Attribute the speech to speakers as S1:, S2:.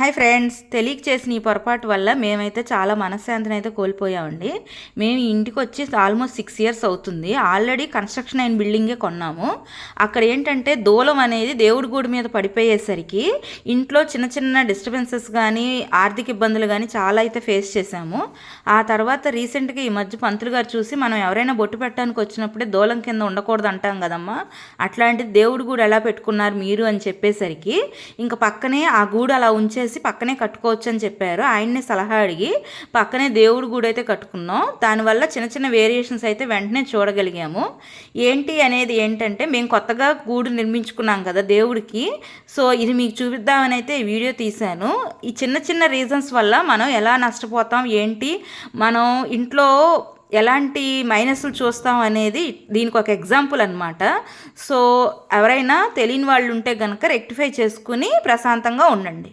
S1: Hi friends తెలియక చేసిన ఈ పొరపాటు వల్ల మేమైతే చాలా మనశ్శాంతిని అయితే కోల్పోయామండి. మేము ఇంటికి వచ్చి ఆల్మోస్ట్ సిక్స్ ఇయర్స్ అవుతుంది. ఆల్రెడీ కన్స్ట్రక్షన్ అయిన బిల్డింగే కొన్నాము. అక్కడ ఏంటంటే దూలం అనేది దేవుడి గూడి మీద పడిపోయేసరికి ఇంట్లో చిన్న చిన్న డిస్టర్బెన్సెస్ కానీ ఆర్థిక ఇబ్బందులు కానీ చాలా అయితే ఫేస్ చేశాము. ఆ తర్వాత రీసెంట్గా ఈ మధ్య పంతులు గారు చూసి మనం ఎవరైనా బొట్టు పెట్టడానికి వచ్చినప్పుడే దూలం కింద ఉండకూడదు అంటాం కదమ్మా. అట్లాంటి దేవుడి గూడు ఎలా పెట్టుకున్నారు మీరు అని చెప్పేసరికి ఇంకా పక్కనే ఆ గూడు అలా ఉంచేసి వచ్చేసి పక్కనే కట్టుకోవచ్చు అని చెప్పారు. ఆయన్ని సలహా అడిగి పక్కనే దేవుడి గుడి అయితే కట్టుకున్నాం. దానివల్ల చిన్న చిన్న వేరియేషన్స్ అయితే వెంటనే చూడగలిగాము. ఏంటి అనేది ఏంటంటే మేము కొత్తగా గూడు నిర్మించుకున్నాం కదా దేవుడికి. సో ఇది మీకు చూపిద్దామని అయితే వీడియో తీశాను. ఈ చిన్న చిన్న రీజన్స్ వల్ల మనం ఎలా నష్టపోతాం ఏంటి మనం ఇంట్లో ఎలాంటి మైనస్లు చూస్తాం అనేది దీనికి ఒక ఎగ్జాంపుల్ అనమాట సో ఎవరైనా తెలియని వాళ్ళు ఉంటే కనుక రెక్టిఫై చేసుకుని ప్రశాంతంగా ఉండండి.